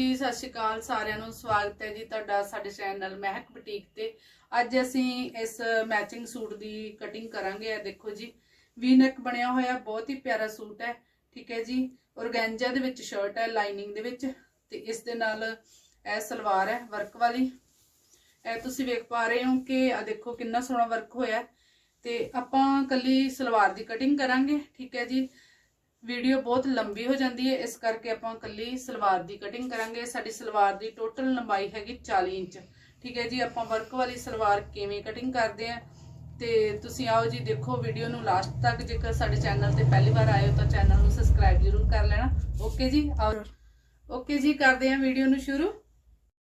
ਜੀ, ਸਤਿ ਸ਼੍ਰੀ ਅਕਾਲ ਸਾਰਿਆਂ ਨੂੰ। ਸਵਾਗਤ ਹੈ ਜੀ ਤੁਹਾਡਾ ਸਾਡੇ ਚੈਨਲ ਮਹਿਕ ਬੁਟੀਕ ਤੇ। ਅੱਜ ਅਸੀਂ ਇਸ ਮੈਚਿੰਗ ਸੂਟ ਦੀ ਕਟਿੰਗ ਕਰਾਂਗੇ। ਇਹ ਦੇਖੋ ਜੀ, ਵੀ ਨੈਕ ਬਣਿਆ ਹੋਇਆ, ਬਹੁਤ ਹੀ ਪਿਆਰਾ ਸੂਟ ਹੈ। ਠੀਕ ਹੈ ਜੀ ਔਰਗੈਂਜਾ ਦੇ ਵਿੱਚ ਸ਼ਰਟ ਹੈ ਲਾਈਨਿੰਗ ਦੇ ਵਿੱਚ ਤੇ ਇਸ ਦੇ ਨਾਲ ਇਹ ਸਲਵਾਰ ਹੈ ਵਰਕ ਵਾਲੀ। ਇਹ ਤੁਸੀਂ ਵੇਖ ਪਾ ਰਹੇ ਹੋ ਕਿ ਆ ਦੇਖੋ ਕਿੰਨਾ ਸੋਹਣਾ ਵਰਕ ਹੋਇਆ ਤੇ ਆਪਾਂ ਕੱਲੀ ਸਲਵਾਰ ਦੀ ਕਟਿੰਗ ਕਰਾਂਗੇ। ਠੀਕ ਹੈ ਜੀ ਵੀਡੀਓ ਬਹੁਤ ਲੰਬੀ ਹੋ ਜਾਂਦੀ ਹੈ, ਇਸ ਕਰਕੇ ਆਪਾਂ ਕੱਲੀ ਸਲਵਾਰ ਦੀ ਕਟਿੰਗ ਕਰਾਂਗੇ। ਸਾਡੀ ਸਲਵਾਰ ਦੀ ਟੋਟਲ ਲੰਬਾਈ ਹੈਗੀ 40 ਇੰਚ। ਠੀਕ ਹੈ ਜੀ, ਆਪਾਂ ਵਰਕ ਵਾਲੀ ਸਲਵਾਰ ਕਿਵੇਂ ਕਟਿੰਗ ਕਰਦੇ ਆ ਤੇ ਤੁਸੀਂ ਆਓ ਜੀ, ਦੇਖੋ ਵੀਡੀਓ ਨੂੰ ਲਾਸਟ ਤੱਕ। ਜੇਕਰ ਸਾਡੇ ਚੈਨਲ ਤੇ ਪਹਿਲੀ ਵਾਰ ਆਏ ਹੋ ਤਾਂ ਚੈਨਲ ਨੂੰ ਸਬਸਕ੍ਰਾਈਬ ਜ਼ਰੂਰ ਕਰ ਲੈਣਾ। ਓਕੇ ਜੀ, ਆਓ। ਓਕੇ ਜੀ, ਕਰਦੇ ਆ ਵੀਡੀਓ ਨੂੰ ਸ਼ੁਰੂ।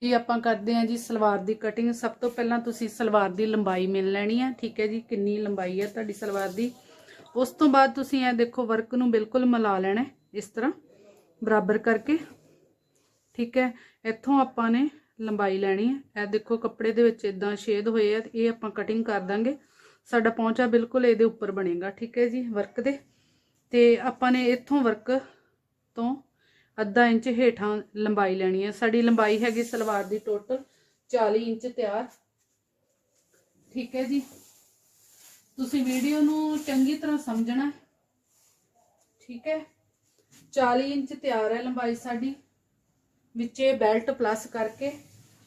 ਜੀ, ਆਪਾਂ ਕਰਦੇ ਹਾਂ ਜੀ ਸਲਵਾਰ ਦੀ ਕਟਿੰਗ ਸਭ ਤੋਂ ਪਹਿਲਾਂ ਤੁਸੀਂ ਸਲਵਾਰ ਦੀ ਲੰਬਾਈ ਮਿਲ ਲੈਣੀ ਹੈ। ਠੀਕ ਹੈ ਜੀ, ਕਿੰਨੀ ਲੰਬਾਈ ਹੈ ਤੁਹਾਡੀ ਸਲਵਾਰ ਦੀ? ਉਸ ਤੋਂ ਬਾਅਦ ਤੁਸੀਂ ਇਹ ਦੇਖੋ ਵਰਕ ਨੂੰ ਬਿਲਕੁਲ ਮਿਲਾ ਲੈਣਾ ਇਸ ਤਰ੍ਹਾਂ, ਬਰਾਬਰ ਕਰਕੇ। ਠੀਕ ਹੈ, ਇੱਥੋਂ ਆਪਾਂ ਨੇ ਲੰਬਾਈ ਲੈਣੀ ਹੈ। ਇਹ ਦੇਖੋ ਕੱਪੜੇ ਦੇ ਵਿੱਚ ਇਦਾਂ ਛੇਦ ਹੋਏ ਆ, ਇਹ ਆਪਾਂ ਕਟਿੰਗ ਕਰ ਦਾਂਗੇ। ਸਾਡਾ ਪਹੁੰਚਾ ਬਿਲਕੁਲ ਇਹਦੇ ਉੱਪਰ ਬਣੇਗਾ, ਠੀਕ ਹੈ ਜੀ ਵਰਕ ਦੇ। ਤੇ ਆਪਾਂ ਨੇ ਇੱਥੋਂ ਵਰਕ ਤੋਂ ਅੱਧਾ ਇੰਚ ਹੇਠਾਂ ਲੰਬਾਈ ਲੈਣੀ ਹੈ। ਸਾਡੀ ਲੰਬਾਈ ਹੈਗੀ ਸਲਵਾਰ ਦੀ ਟੋਟਲ 40 ਇੰਚ ਤਿਆਰ। ਠੀਕ ਹੈ ਜੀ। ਤੁਸੀਂ ਵੀਡੀਓ ਨੂੰ ਚੰਗੀ ਤਰ੍ਹਾਂ ਸਮਝਣਾ ਹੈ। ਠੀਕ ਹੈ? 40 ਇੰਚ ਤਿਆਰ ਹੈ ਲੰਬਾਈ ਸਾਡੀ। ਵਿੱਚੇ ਬੈਲਟ ਪਲੱਸ ਕਰਕੇ।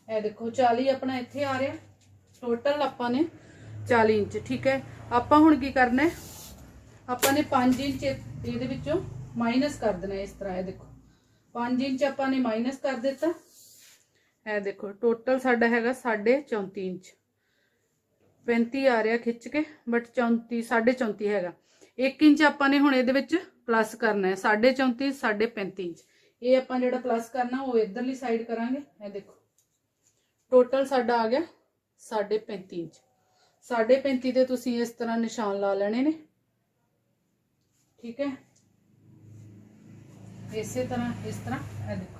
ਇਹ ਦੇਖੋ 40 ਆਪਣਾ ਇੱਥੇ ਆ ਰਿਹਾ। ਟੋਟਲ ਆਪਾਂ ਨੇ 40 ਇੰਚ, ਠੀਕ ਹੈ? ਆਪਾਂ ਹੁਣ ਕੀ ਕਰਨਾ ਆਪਾਂ ਨੇ 5 ਇੰਚ ਇਹਦੇ ਵਿੱਚੋਂ ਮਾਈਨਸ ਕਰ ਦੇਣਾ ਇਸ ਤਰ੍ਹਾਂ, ਇਹ ਦੇਖੋ। 5 ਇੰਚ ਆਪਾਂ ਨੇ ਮਾਈਨਸ ਕਰ ਦਿੱਤਾ। ਇਹ ਦੇਖੋ ਟੋਟਲ ਸਾਡਾ ਹੈਗਾ 34 ਇੰਚ। 35 ਆ ਰਿਹਾ ਖਿੱਚ ਕੇ ਬਟ 34 34.5 ਹੈਗਾ। 1 ਇੰਚ ਆਪਾਂ ਨੇ ਹੁਣ ਇਹਦੇ ਵਿੱਚ ਪਲੱਸ ਕਰਨਾ ਹੈ 34.5 35 ਇੰਚ। ਇਹ ਆਪਾਂ ਜਿਹੜਾ ਪਲੱਸ ਕਰਨਾ, ਉਹ ਇਧਰਲੀ ਸਾਈਡ ਕਰਾਂਗੇ, ਇਹ ਦੇਖੋ। ਟੋਟਲ ਸਾਡਾ ਆ ਗਿਆ 35 ਇੰਚ। 35 ਤੇ ਤੁਸੀਂ ਇਸ ਤਰ੍ਹਾਂ ਨਿਸ਼ਾਨ ਲਾ ਲੈਣੇ ਨੇ। ਠੀਕ ਹੈ? ਇਸੇ ਤਰ੍ਹਾਂ, ਇਸ ਤਰ੍ਹਾਂ, ਇਹ ਦੇਖੋ।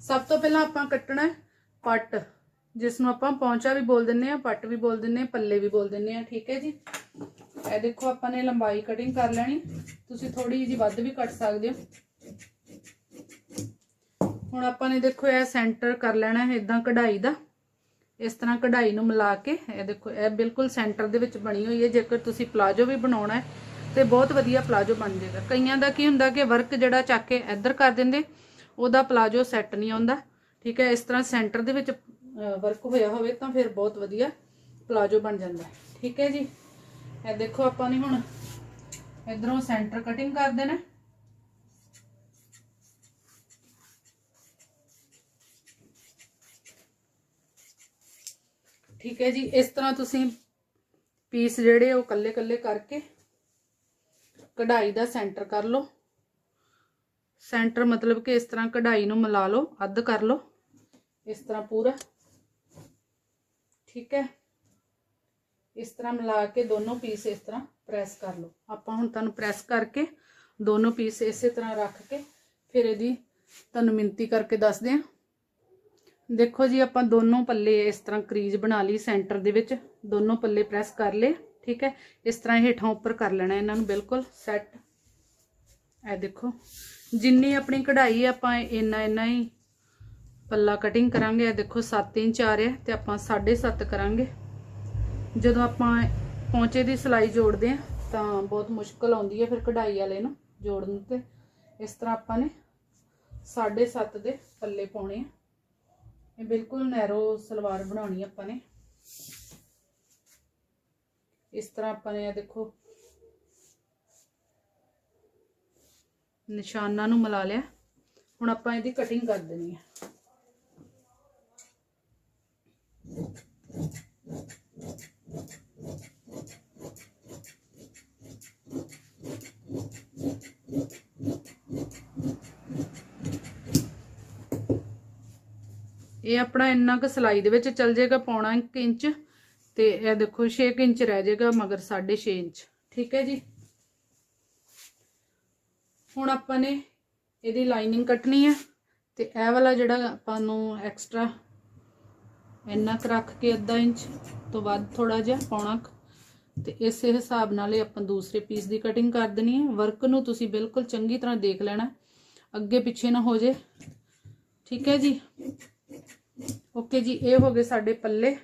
ਸਭ ਤੋਂ ਪਹਿਲਾਂ ਆਪਾਂ ਕੱਟਣਾ ਹੈ ਪੱਟ। ਜਿਸ ਨੂੰ ਆਪਾਂ ਪੌਂਚਾ ਵੀ ਬੋਲ ਦਿੰਨੇ ਆ ਪੱਟ ਵੀ ਬੋਲ ਦਿੰਨੇ ਆ ਪੱਲੇ ਵੀ ਬੋਲ ਦਿੰਨੇ ਆ ਠੀਕ ਹੈ ਜੀ? ਇਹ ਦੇਖੋ ਆਪਾਂ ਨੇ ਲੰਬਾਈ ਕਟਿੰਗ ਕਰ ਲੈਣੀ। ਤੁਸੀਂ ਥੋੜੀ ਜਿਹੀ ਵੱਧ ਵੀ ਕੱਟ ਸਕਦੇ ਹੋ। ਹੁਣ ਆਪਾਂ ਨੇ ਦੇਖੋ ਇਹ ਸੈਂਟਰ ਕਰ ਲੈਣਾ ਹੈ ਇਦਾਂ ਕਢਾਈ ਦਾ। ਇਸ ਤਰ੍ਹਾਂ ਕਢਾਈ ਨੂੰ ਮਿਲਾ ਕੇ ਇਹ ਦੇਖੋ, ਇਹ ਬਿਲਕੁਲ ਸੈਂਟਰ ਦੇ ਵਿੱਚ ਬਣੀ ਹੋਈ ਹੈ। ਜੇਕਰ ਤੁਸੀਂ ਪਲਾਜੋ ਵੀ ਬਣਾਉਣਾ ਹੈ, ਤੇ ਬਹੁਤ ਵਧੀਆ ਪਲਾਜੋ ਬਣ ਜਾਏਗਾ। ਕਈਆਂ ਦਾ ਕੀ ਹੁੰਦਾ ਕਿ ਵਰਕ ਜਿਹੜਾ ਚੱਕ ਕੇ ਇੱਧਰ ਕਰ ਦਿੰਦੇ, ਉਹਦਾ ਪਲਾਜੋ ਸੈੱਟ ਨਹੀਂ ਆਉਂਦਾ, ਠੀਕ ਹੈ? ਇਸ ਤਰ੍ਹਾਂ ਸੈਂਟਰ ਦੇ ਵਿੱਚ ਵਰਕ ਹੋਇਆ ਹੋਵੇ ਤਾਂ ਫਿਰ ਬਹੁਤ ਵਧੀਆ ਪਲਾਜੋ ਬਣ ਜਾਂਦਾ ਠੀਕ ਹੈ ਜੀ? ਇਹ ਦੇਖੋ ਆਪਾਂ ਨੇ ਹੁਣ ਇਧਰੋਂ ਸੈਂਟਰ ਕਟਿੰਗ ਕਰ ਦੇਣਾ ਠੀਕ ਹੈ ਜੀ, ਇਸ ਤਰ੍ਹਾਂ ਤੁਸੀਂ ਪੀਸ ਜਿਹੜੇ ਉਹ ਕੱਲੇ ਕੱਲੇ ਕਰਕੇ ਕਢਾਈ ਦਾ ਸੈਂਟਰ ਕਰ ਲਓ। ਸੈਂਟਰ ਮਤਲਬ ਕਿ ਇਸ ਤਰ੍ਹਾਂ ਕਢਾਈ ਨੂੰ ਮਿਲਾ ਲਓ, ਅੱਧ ਕਰ ਲਓ। ਇਸ ਤਰ੍ਹਾਂ ਪੂਰਾ ਠੀਕ ਹੈ? ਇਸ ਤਰ੍ਹਾਂ ਮਿਲਾ ਕੇ ਦੋਨੋਂ ਪੀਸ ਇਸ ਤਰ੍ਹਾਂ ਪ੍ਰੈਸ ਕਰ ਲਓ। ਆਪਾਂ ਹੁਣ ਤੁਹਾਨੂੰ ਪ੍ਰੈਸ ਕਰਕੇ ਦੋਨੋਂ ਪੀਸ ਇਸੇ ਤਰ੍ਹਾਂ ਰੱਖ ਕੇ ਫਿਰ ਇਹਦੀ ਤੁਹਾਨੂੰ ਮਿੰਤੀ ਕਰਕੇ ਦੱਸਦੇ ਹਾਂ। ਦੇਖੋ ਜੀ, ਆਪਾਂ ਦੋਨੋਂ ਪੱਲੇ ਇਸ ਤਰ੍ਹਾਂ ਕਰੀਜ਼ ਬਣਾ ਲਈ ਸੈਂਟਰ ਦੇ ਵਿੱਚ। ਦੋਨੋਂ ਪੱਲੇ ਪ੍ਰੈਸ ਕਰ ਲਏ, ਠੀਕ ਹੈ? ਇਸ ਤਰ੍ਹਾਂ ਹੇਠਾਂ ਉੱਪਰ ਕਰ ਲੈਣਾ ਇਹਨਾਂ ਨੂੰ, ਬਿਲਕੁਲ ਸੈੱਟ ਇਹ ਦੇਖੋ, ਜਿੰਨੀ ਆਪਣੀ ਕਢਾਈ ਆਪਾਂ ਇੰਨਾ ਇੰਨਾ ਹੀ ਪੱਲਾ ਕਟਿੰਗ ਕਰਾਂਗੇ, ਇਹ ਦੇਖੋ 7 ਇੰਚ ਆ ਰਿਹਾ ਤੇ ਆਪਾਂ 7.5 ਕਰਾਂਗੇ। ਜਦੋਂ ਆਪਾਂ ਪੌਂਚੇ ਦੀ ਸਿਲਾਈ ਜੋੜਦੇ ਆ ਤਾਂ ਬਹੁਤ ਮੁਸ਼ਕਲ ਆਉਂਦੀ ਹੈ ਫਿਰ ਕਢਾਈ ਵਾਲੇ ਨੂੰ ਜੋੜਨ ਤੇ। ਇਸ ਤਰ੍ਹਾਂ ਆਪਾਂ ਨੇ 7.5 ਦੇ ਪੱਲੇ ਪਾਉਣੇ ਆ। ਇਹ ਬਿਲਕੁਲ ਨੈਰੋ ਸਲਵਾਰ ਬਣਾਉਣੀ ਆਪਾਂ ਨੇ। ਇਸ ਤਰ੍ਹਾਂ ਆਪਾਂ ਨੇ ਇਹ ਦੇਖੋ ਨਿਸ਼ਾਨਾਂ ਨੂੰ ਮਿਲਾ ਲਿਆ। ਹੁਣ ਆਪਾਂ ਇਹਦੀ ਕਟਿੰਗ ਕਰ ਦੇਣੀ ਹੈ। ਇਹ ਆਪਣਾ ਇੰਨਾ ਕੁ ਸਿਲਾਈ ਦੇ ਵਿੱਚ ਚੱਲ ਜਾਏਗਾ ਪੌਣਾ 1 ਇੰਚ ਤੇ ਇਹ ਦੇਖੋ 6 ਇੰਚ ਰਹਿ ਜਾਏਗਾ ਮਗਰ 6.5 ਇੰਚ, ਠੀਕ ਹੈ ਜੀ? ਹੁਣ ਆਪਾਂ ਨੇ ਇਹਦੀ ਲਾਈਨਿੰਗ ਕੱਟਣੀ ਹੈ ਤੇ ਇਹ ਵਾਲਾ ਜਿਹੜਾ ਆਪਾਂ ਨੂੰ ਐਕਸਟਰਾ ਇੰਨਾ ਕੁ ਰੱਖ ਕੇ ਅੱਧਾ ਇੰਚ ਤੋਂ ਵੱਧ ਥੋੜਾ ਜਿਹਾ ਪੌਣਾ ਕੁ। ਤੇ ਇਸੇ ਹਿਸਾਬ ਨਾਲ ਇਹ ਆਪਾਂ ਦੂਸਰੇ ਪੀਸ ਦੀ ਕਟਿੰਗ ਕਰ ਦੇਣੀ ਹੈ। ਵਰਕ ਨੂੰ ਤੁਸੀਂ ਬਿਲਕੁਲ ਚੰਗੀ ਤਰ੍ਹਾਂ ਦੇਖ ਲੈਣਾ। ਅੱਗੇ ਪਿੱਛੇ ਨਾ ਹੋ ਜੇ। ਠੀਕ ਹੈ ਜੀ? ਓਕੇ ਜੀ, ਇਹ ਹੋ ਗਏ ਸਾਡੇ ਪੱਲੇ।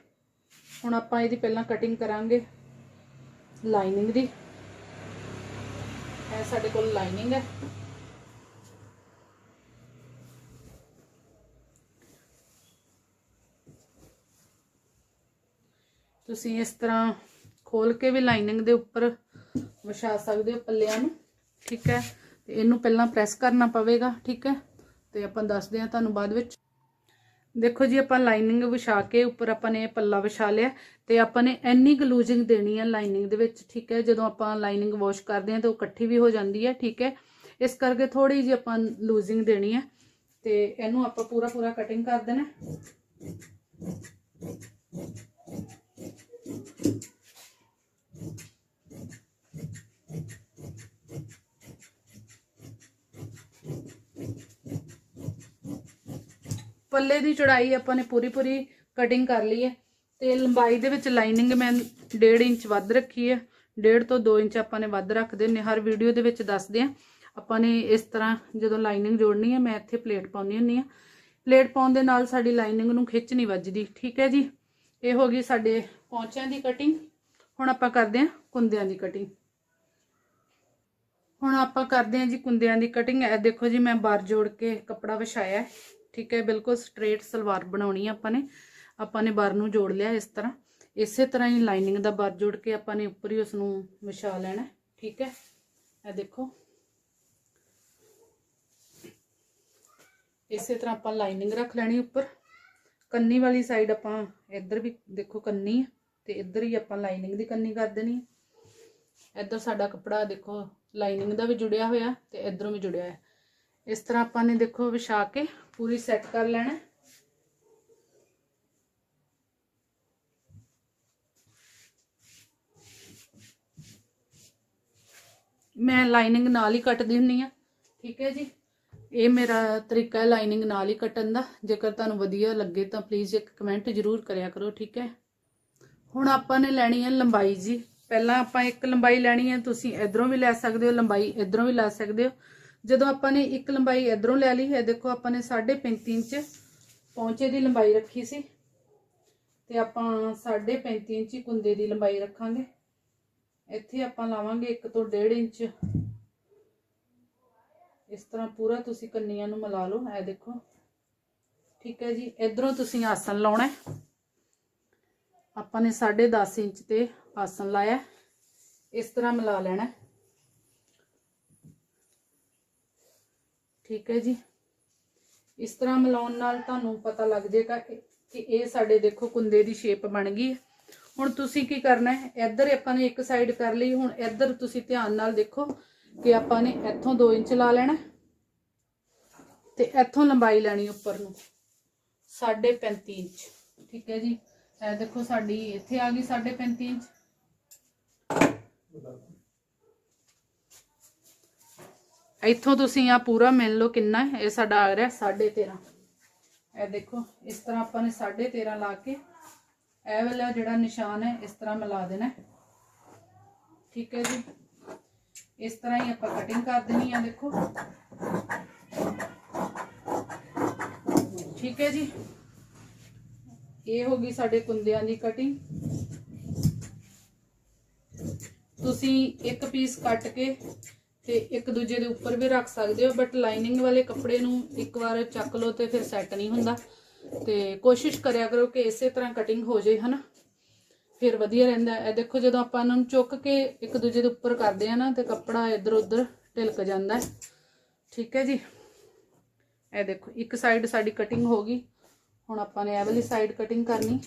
ਹੁਣ ਆਪਾਂ ਇਹਦੀ ਪਹਿਲਾਂ ਕਟਿੰਗ ਕਰਾਂਗੇ ਲਾਈਨਿੰਗ ਦੀ। ਇਹ ਸਾਡੇ ਕੋਲ ਲਾਈਨਿੰਗ ਹੈ। ਤੁਸੀਂ ਇਸ ਤਰ੍ਹਾਂ ਖੋਲ ਕੇ ਵੀ ਲਾਈਨਿੰਗ ਦੇ ਉੱਪਰ ਵਿਛਾ ਸਕਦੇ ਹੋ ਪੱਲਿਆਂ ਨੂੰ, ਠੀਕ ਹੈ? ਤੇ ਇਹਨੂੰ ਪਹਿਲਾਂ ਪ੍ਰੈਸ ਕਰਨਾ ਪਵੇਗਾ, ਠੀਕ ਹੈ? ਤੇ ਆਪਾਂ ਦੱਸਦੇ ਹਾਂ ਤੁਹਾਨੂੰ ਬਾਅਦ ਵਿੱਚ। ਦੇਖੋ ਜੀ, ਆਪਾਂ ਲਾਈਨਿੰਗ ਵਿਛਾ ਕੇ ਉੱਪਰ ਆਪਾਂ ਨੇ ਪੱਲਾ ਵਿਛਾ ਲਿਆ ਤੇ ਆਪਾਂ ਨੇ ਇੰਨੀ ਗਲੂਜਿੰਗ ਦੇਣੀ ਹੈ ਲਾਈਨਿੰਗ ਦੇ ਵਿੱਚ, ਠੀਕ ਹੈ? ਜਦੋਂ ਆਪਾਂ ਲਾਈਨਿੰਗ ਵਾਸ਼ ਕਰਦੇ ਹਾਂ ਤਾਂ ਉਹ ਇਕੱਠੀ ਵੀ ਹੋ ਜਾਂਦੀ ਹੈ, ਠੀਕ ਹੈ? ਇਸ ਕਰਕੇ ਥੋੜੀ ਜਿਹੀ ਆਪਾਂ ਲੂਜ਼ਿੰਗ ਦੇਣੀ ਹੈ ਤੇ ਇਹਨੂੰ ਆਪਾਂ ਪੂਰਾ ਪੂਰਾ ਕਟਿੰਗ ਕਰ ਦੇਣਾ ਪੱਲੇ ਦੀ ਚੌੜਾਈ ਆਪਾਂ ਨੇ ਪੂਰੀ ਪੂਰੀ ਕਟਿੰਗ ਕਰ ਲਈ ਹੈ ਤੇ ਲੰਬਾਈ ਦੇ ਵਿੱਚ ਲਾਈਨਿੰਗ ਮੈਂ 1.5 ਇੰਚ ਵੱਧ ਰੱਖੀ ਹੈ। 1.5 ਤੋਂ 2 ਇੰਚ ਆਪਾਂ ਨੇ ਵੱਧ ਰੱਖਦੇ ਨੇ ਹਰ ਵੀਡੀਓ ਦੇ ਵਿੱਚ ਦੱਸਦੇ ਆ ਆਪਾਂ ਨੇ ਇਸ ਤਰ੍ਹਾਂ ਜਦੋਂ ਲਾਈਨਿੰਗ ਜੋੜਨੀ ਹੈ, ਮੈਂ ਇੱਥੇ ਪਲੇਟ ਪਾਉਣੀ ਹੁੰਨੀ ਆ ਪਲੇਟ ਪਾਉਣ ਦੇ ਨਾਲ ਸਾਡੀ ਲਾਈਨਿੰਗ ਨੂੰ ਖਿੱਚ ਨਹੀਂ ਵੱਜਦੀ। ਠੀਕ ਹੈ ਜੀ? ਇਹ ਹੋ ਗਈ ਸਾਡੇ ਪੌਂਚਿਆਂ ਦੀ ਕਟਿੰਗ ਹੁਣ ਆਪਾਂ ਕਰਦੇ ਹਾਂ ਕੁੰਦਿਆਂ ਦੀ ਕਟਿੰਗ ਹੁਣ ਆਪਾਂ ਕਰਦੇ ਹਾਂ ਜੀ ਕੁੰਦਿਆਂ ਦੀ ਕਟਿੰਗ ਇਹ ਦੇਖੋ ਜੀ, ਮੈਂ ਬਾਰ ਜੋੜ ਕੇ ਕੱਪੜਾ ਵਿਛਾਇਆ ਠੀਕ ਹੈ, ਬਿਲਕੁਲ ਸਟ੍ਰੇਟ ਸਲਵਾਰ ਬਣਾਉਣੀ ਆਪਾਂ ਨੇ। ਆਪਾਂ ਨੇ ਬਾਰ ਨੂੰ ਜੋੜ ਲਿਆ ਇਸ ਤਰ੍ਹਾਂ। ਇਸੇ ਤਰ੍ਹਾਂ ਹੀ ਲਾਈਨਿੰਗ ਦਾ ਬਾਰ ਜੋੜ ਕੇ ਆਪਾਂ ਨੇ ਉੱਪਰ ਹੀ ਉਸ ਨੂੰ ਵਿਛਾ ਲੈਣਾ ਠੀਕ ਹੈ, ਇਹ ਦੇਖੋ। ਇਸੇ ਤਰ੍ਹਾਂ ਆਪਾਂ ਲਾਈਨਿੰਗ ਰੱਖ ਲੈਣੀ ਉੱਪਰ। ਕੰਨੀ ਵਾਲੀ ਸਾਈਡ ਆਪਾਂ ਇੱਧਰ ਵੀ ਦੇਖੋ ਕੰਨੀ ਹੈ। ਤੇ ਇੱਧਰ ਹੀ ਆਪਾਂ ਲਾਈਨਿੰਗ ਦੀ ਕੰਨੀ ਕਰ ਦੇਣੀ ਹੈ। ਇੱਧਰ ਸਾਡਾ ਕੱਪੜਾ ਦੇਖੋ ਲਾਈਨਿੰਗ ਦਾ ਵੀ ਜੁੜਿਆ ਹੋਇਆ ਤੇ ਇੱਧਰੋਂ ਵੀ ਜੁੜਿਆ ਹੈ। ਇਸ ਤਰ੍ਹਾਂ ਆਪਾਂ ਨੇ ਦੇਖੋ ਵਿਛਾ ਕੇ ਪੂਰੀ ਸੈੱਟ ਕਰ ਲੈਣਾ ਮੈਂ ਲਾਈਨਿੰਗ ਨਾਲ ਹੀ ਕੱਟਦੀ ਹੁੰਨੀ ਆ, ਠੀਕ ਹੈ ਜੀ? ਇਹ ਮੇਰਾ ਤਰੀਕਾ ਹੈ ਲਾਈਨਿੰਗ ਨਾਲ ਹੀ ਕੱਟਣ ਦਾ। ਜੇਕਰ ਤੁਹਾਨੂੰ ਵਧੀਆ ਲੱਗੇ ਤਾਂ ਪਲੀਜ਼ ਇੱਕ ਕਮੈਂਟ ਜ਼ਰੂਰ ਕਰਿਆ ਕਰੋ, ਠੀਕ ਹੈ? ਹੁਣ ਆਪਾਂ ਨੇ ਲੈਣੀ ਹੈ ਲੰਬਾਈ ਜੀ। ਪਹਿਲਾਂ ਆਪਾਂ ਇੱਕ ਲੰਬਾਈ ਲੈਣੀ ਹੈ, ਤੁਸੀਂ ਇਧਰੋਂ ਵੀ ਲੈ ਸਕਦੇ ਹੋ, ਲੰਬਾਈ ਇਧਰੋਂ ਵੀ ਲੈ ਸਕਦੇ ਹੋ। ਜਦੋਂ ਆਪਾਂ ਨੇ ਇੱਕ ਲੰਬਾਈ ਇਧਰੋਂ ਲੈ ਲਈ ਹੈ, ਦੇਖੋ ਆਪਾਂ ਨੇ 35 ਇੰਚ ਪੌਂਚੇ ਦੀ ਲੰਬਾਈ ਰੱਖੀ ਸੀ। ਤੇ ਆਪਾਂ 35 ਇੰਚ ਹੀ ਕੁੰਦੇ ਦੀ ਲੰਬਾਈ ਰੱਖਾਂਗੇ। ਇੱਥੇ ਆਪਾਂ ਲਾਵਾਂਗੇ 1 ਤੋਂ 1.5 ਇੰਚ। ਇਸ ਤਰ੍ਹਾਂ ਪੂਰਾ ਤੁਸੀਂ ਕੰਨੀਆਂ ਨੂੰ ਮਿਲਾ ਲਓ, ਇਹ ਦੇਖੋ। ਠੀਕ ਹੈ ਜੀ, ਇਧਰੋਂ ਤੁਸੀਂ ਆਸਨ ਲਾਉਣਾ ਹੈ। ਆਪਾਂ ਨੇ 10.5 ਇੰਚ ਤੇ ਆਸਨ ਲਾਇਆ। ਇਸ ਤਰ੍ਹਾਂ ਮਿਲਾ ਲੈਣਾ। ਠੀਕ ਹੈ ਜੀ। ਇਸ ਤਰ੍ਹਾਂ ਮਿਲਾਉਣ ਨਾਲ ਤੁਹਾਨੂੰ ਪਤਾ ਲੱਗ ਜਾਏਗਾ ਕਿ ਇਹ ਸਾਡੇ ਦੇਖੋ ਕੁੰਦੇ ਦੀ ਸ਼ੇਪ ਬਣ ਗਈ ਹੈ। ਹੁਣ ਤੁਸੀਂ ਕੀ ਕਰਨਾ ਹੈ? ਇੱਧਰ ਆਪਾਂ ਨੇ ਇੱਕ ਸਾਈਡ ਕਰ ਲਈ। ਹੁਣ ਇੱਧਰ ਤੁਸੀਂ ਧਿਆਨ ਨਾਲ ਦੇਖੋ ਕਿ ਆਪਾਂ ਨੇ ਇੱਥੋਂ 2 ਇੰਚ ਲਾ ਲੈਣਾ ਤੇ ਇੱਥੋਂ ਲੰਬਾਈ ਲੈਣੀ ਉੱਪਰ ਨੂੰ। 35 ਇੰਚ। ਠੀਕ ਹੈ ਜੀ। ਇਹ ਦੇਖੋ ਸਾਡੀ, ਇੱਥੇ ਆ ਗਈ 35 ਇੰਚ। ਇੱਥੋਂ ਤੁਸੀਂ ਆ ਪੂਰਾ ਮਿਲ ਲਓ ਕਿੰਨਾ ਹੈ, ਇਹ ਸਾਡਾ ਆ ਰਿਹਾ 13.5 ਇਹ ਦੇਖੋ, ਇਸ ਤਰ੍ਹਾਂ ਆਪਾਂ ਨੇ 13.5 ਲਾ ਕੇ ਇਹ ਵਾਲਾ ਜਿਹੜਾ ਨਿਸ਼ਾਨ ਹੈ, ਇਸ ਤਰ੍ਹਾਂ ਮਿਲਾ ਦੇਣਾ ਹੈ। ਠੀਕ ਹੈ ਜੀ? ਇਸ ਤਰ੍ਹਾਂ ਹੀ ਆਪਾਂ ਕਟਿੰਗ ਕਰ ਦੇਣੀ ਆ, ਦੇਖੋ। ਠੀਕ ਹੈ ਜੀ? ਇਹ ਹੋ ਗਈ ਸਾਡੇ ਕੁੰਦਿਆਂ ਦੀ ਕਟਿੰਗ ਤੁਸੀਂ ਇੱਕ ਪੀਸ ਕੱਟ ਕੇ ਤੇ ਇੱਕ ਦੂਜੇ ਦੇ ਉੱਪਰ ਵੀ ਰੱਖ ਸਕਦੇ ਹੋ ਬਟ ਲਾਈਨਿੰਗ ਵਾਲੇ ਕੱਪੜੇ ਨੂੰ ਇੱਕ ਵਾਰ ਚੱਕ ਲਓ ਤੇ ਫਿਰ ਸੈੱਟ ਨਹੀਂ ਹੁੰਦਾ। ਤੇ ਕੋਸ਼ਿਸ਼ ਕਰਿਆ ਕਰੋ ਕਿ ਇਸੇ ਤਰ੍ਹਾਂ ਕਟਿੰਗ ਹੋ ਜਾਏ, ਹਨਾ? ਫਿਰ ਵਧੀਆ ਰਹਿੰਦਾ ਇਹ ਦੇਖੋ, ਜਦੋਂ ਆਪਾਂ ਇਹਨਾਂ ਨੂੰ ਚੁੱਕ ਕੇ ਇੱਕ ਦੂਜੇ ਦੇ ਉੱਪਰ ਕਰਦੇ ਆ ਨਾ, ਤੇ ਕੱਪੜਾ ਇੱਧਰ ਉੱਧਰ ਢਿਲਕ ਜਾਂਦਾ ਠੀਕ ਹੈ ਜੀ? ਇਹ ਦੇਖੋ, ਇੱਕ ਸਾਈਡ ਸਾਡੀ ਕਟਿੰਗ ਹੋ ਗਈ। ਹੁਣ ਆਪਾਂ ਨੇ ਇਹ ਵਾਲੀ ਸਾਈਡ ਕਟਿੰਗ ਕਰਨੀ।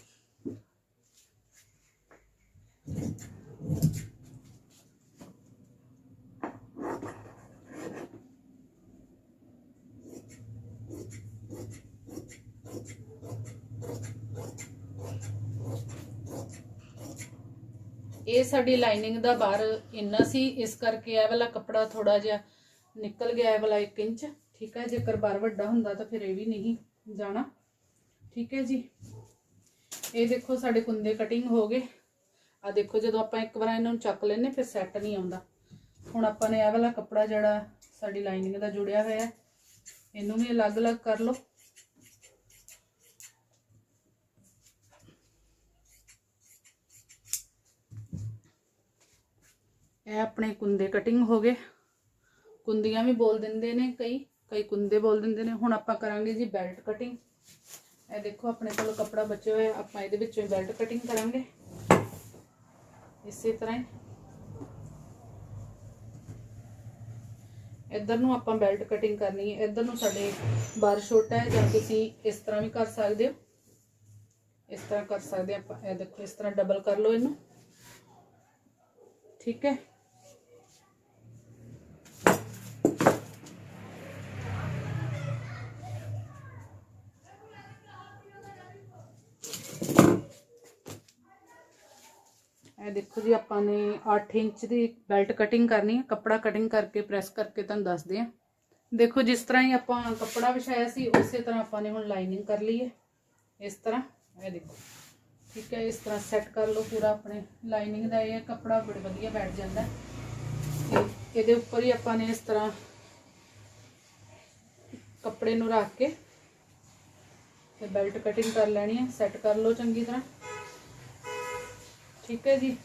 ਇਹ ਸਾਡੀ ਲਾਈਨਿੰਗ ਦਾ ਬਾਹਰ ਇੰਨਾ ਸੀ, ਇਸ ਕਰਕੇ ਇਹ ਵਾਲਾ ਕੱਪੜਾ ਥੋੜਾ ਜਿਹਾ ਨਿਕਲ ਗਿਆ, ਇਹ ਵਾਲਾ 1 ਇੰਚ। ਠੀਕ ਹੈ, ਜੇਕਰ ਬਾਰ ਵੱਡਾ ਹੁੰਦਾ ਤਾਂ ਫਿਰ ਇਹ ਵੀ ਨਹੀਂ ਜਾਣਾ। ਠੀਕ ਹੈ ਜੀ। ਇਹ ਦੇਖੋ ਸਾਡੇ ਕੁੰਦੇ ਕਟਿੰਗ ਹੋ ਗਏ। ਆ ਦੇਖੋ, ਜਦੋਂ ਆਪਾਂ ਇੱਕ ਵਾਰ ਇਹਨਾਂ ਨੂੰ ਚੱਕ ਲੈਨੇ ਫਿਰ ਸੈੱਟ ਨਹੀਂ ਆਉਂਦਾ। ਹੁਣ ਆਪਾਂ ਨੇ ਇਹ ਵਾਲਾ ਕੱਪੜਾ ਜਿਹੜਾ ਸਾਡੀ ਲਾਈਨਿੰਗ ਦਾ ਜੁੜਿਆ ਹੋਇਆ ਇਹਨੂੰ ਵੀ ਅਲੱਗ-ਅਲੱਗ ਕਰ ਲਓ। ਇਹ ਆਪਣੇ ਕੁੰਦੇ ਕਟਿੰਗ ਹੋ ਗਏ। ਕੁੰਦੀਆਂ ਵੀ ਬੋਲ ਦਿੰਦੇ ਨੇ ਕਈ ਕਈ ਕੁੰਦੇ ਬੋਲ ਦਿੰਦੇ ਨੇ। ਹੁਣ ਆਪਾਂ ਕਰਾਂਗੇ ਜੀ ਬੈਲਟ ਕਟਿੰਗ ਇਹ ਦੇਖੋ, ਆਪਣੇ ਕੋਲ ਕੱਪੜਾ ਬਚਿਆ ਹੋਇਆ, ਆਪਾਂ ਇਹਦੇ ਵਿੱਚੋਂ ਬੈਲਟ ਕਟਿੰਗ ਕਰਾਂਗੇ। ਇਸੇ ਤਰ੍ਹਾਂ ਹੀ। ਇੱਧਰ ਨੂੰ ਆਪਾਂ ਬੈਲਟ ਕਟਿੰਗ ਕਰਨੀ ਹੈ। ਇੱਧਰ ਨੂੰ ਸਾਡੇ ਬਾਰ ਛੋਟਾ ਹੈ, ਜਾਂ ਤੁਸੀਂ ਇਸ ਤਰ੍ਹਾਂ ਵੀ ਕਰ ਸਕਦੇ ਹੋ। ਇਸ ਤਰ੍ਹਾਂ ਕਰ ਸਕਦੇ ਆਪਾਂ। ਇਹ ਦੇਖੋ, ਇਸ ਤਰ੍ਹਾਂ ਡਬਲ ਕਰ ਲਓ ਇਹਨੂੰ। ਠੀਕ ਹੈ? ਦੇਖੋ ਜੀ, ਆਪਾਂ ਨੇ 8 ਇੰਚ ਦੀ ਬੈਲਟ ਕਟਿੰਗ ਕਰਨੀ ਹੈ। ਕੱਪੜਾ ਕਟਿੰਗ ਕਰਕੇ ਪ੍ਰੈਸ ਕਰਕੇ ਤੁਹਾਨੂੰ ਦੱਸਦੇ ਆ ਦੇਖੋ, ਜਿਸ ਤਰ੍ਹਾਂ ਹੀ ਆਪਾਂ ਕੱਪੜਾ ਵਿਛਾਇਆ ਸੀ, ਉਸੇ ਤਰ੍ਹਾਂ ਆਪਾਂ ਨੇ ਹੁਣ ਲਾਈਨਿੰਗ ਕਰ ਲਈ ਹੈ। ਇਸ ਤਰ੍ਹਾਂ, ਇਹ ਦੇਖੋ। ਠੀਕ ਹੈ, ਇਸ ਤਰ੍ਹਾਂ ਸੈੱਟ ਕਰ ਲਓ ਪੂਰਾ ਆਪਣੇ। ਲਾਈਨਿੰਗ ਦਾ ਇਹ ਕੱਪੜਾ ਬੜਾ ਵਧੀਆ ਬੈਠ ਜਾਂਦਾ ਇਹਦੇ ਉੱਪਰ ਹੀ ਆਪਾਂ ਨੇ ਇਸ ਤਰ੍ਹਾਂ ਕੱਪੜੇ ਨੂੰ ਰੱਖ ਕੇ ਤੇ ਬੈਲਟ ਕਟਿੰਗ ਕਰ ਲੈਣੀ ਹੈ। ਸੈੱਟ ਕਰ ਲਓ ਚੰਗੀ ਤਰ੍ਹਾਂ। ਠੀਕ ਹੈ ਜੀ।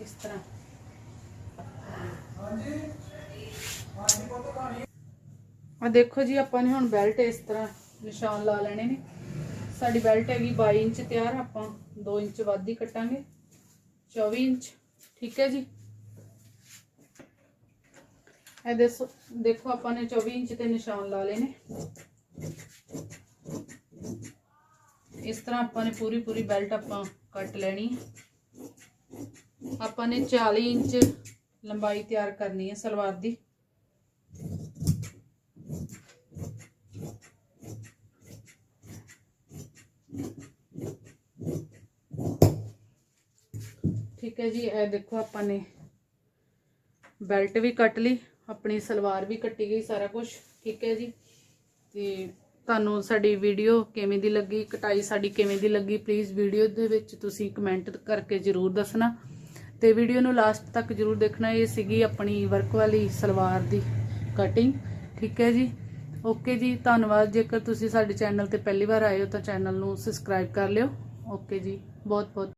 ਇਸ ਤਰ੍ਹਾਂ ਆ ਦੇਖੋ ਜੀ ਆਪਾਂ ਨੇ ਹੁਣ ਬੈਲਟ ਇਸ ਤਰ੍ਹਾਂ ਨਿਸ਼ਾਨ ਲਾ ਲੈਣੇ ਨੇ ਸਾਡੀ ਬੈਲਟ ਹੈਗੀ 22 ਇੰਚ ਤਿਆਰ ਆਪਾਂ 2 ਇੰਚ ਵੱਧ ਹੀ ਕੱਟਾਂਗੇ 24 ਇੰਚ ਠੀਕ ਹੈ ਜੀ ਇਹ ਦੇਖੋ ਦੇਖੋ ਆਪਾਂ ਨੇ 24 ਇੰਚ ਤੇ ਨਿਸ਼ਾਨ ਲਾ ਲਏ ਨੇ ਇਸ ਤਰ੍ਹਾਂ ਆਪਾਂ ਨੇ ਪੂਰੀ ਪੂਰੀ ਬੈਲਟ ਆਪਾਂ ਕੱਟ ਲੈਣੀ ਹੈ ਆਪਾਂ ਨੇ 40 ਇੰਚ ਲੰਬਾਈ ਤਿਆਰ ਕਰਨੀ ਹੈ ਸਲਵਾਰ ਦੀ। ਠੀਕ ਹੈ ਜੀ, ਇਹ ਦੇਖੋ ਆਪਾਂ ਨੇ ਬੈਲਟ ਵੀ ਕੱਟ ਲਈ, ਆਪਣੀ ਸਲਵਾਰ ਵੀ ਕੱਟੀ ਗਈ ਸਾਰਾ ਕੁਝ ਠੀਕ ਹੈ ਜੀ, ਤੇ ਤੁਹਾਨੂੰ ਸਾਡੀ ਵੀਡੀਓ ਕਿਵੇਂ ਦੀ ਲੱਗੀ, ਕਟਾਈ ਸਾਡੀ ਕਿਵੇਂ ਦੀ ਲੱਗੀ ਪਲੀਜ਼ ਵੀਡੀਓ ਦੇ ਵਿੱਚ ਤੁਸੀਂ ਕਮੈਂਟ ਕਰਕੇ ਜਰੂਰ ਦੱਸਣਾ। ਤੇ ਵੀਡੀਓ ਨੂੰ ਲਾਸਟ ਤੱਕ ਜਰੂਰ ਦੇਖਣਾ, ਇਹ ਸੀਗੀ ਆਪਣੀ ਵਰਕ ਵਾਲੀ ਸਲਵਾਰ ਦੀ ਕਟਿੰਗ ਠੀਕ ਹੈ ਜੀ? ਓਕੇ ਜੀ, ਧੰਨਵਾਦ, ਜੇਕਰ ਤੁਸੀਂ ਸਾਡੇ ਚੈਨਲ ਤੇ ਪਹਿਲੀ ਵਾਰ ਆਏ ਹੋ ਤਾਂ ਚੈਨਲ ਨੂੰ ਸਬਸਕ੍ਰਾਈਬ ਕਰ ਲਿਓ। ਓਕੇ ਜੀ ਬਹੁਤ ਬਹੁਤ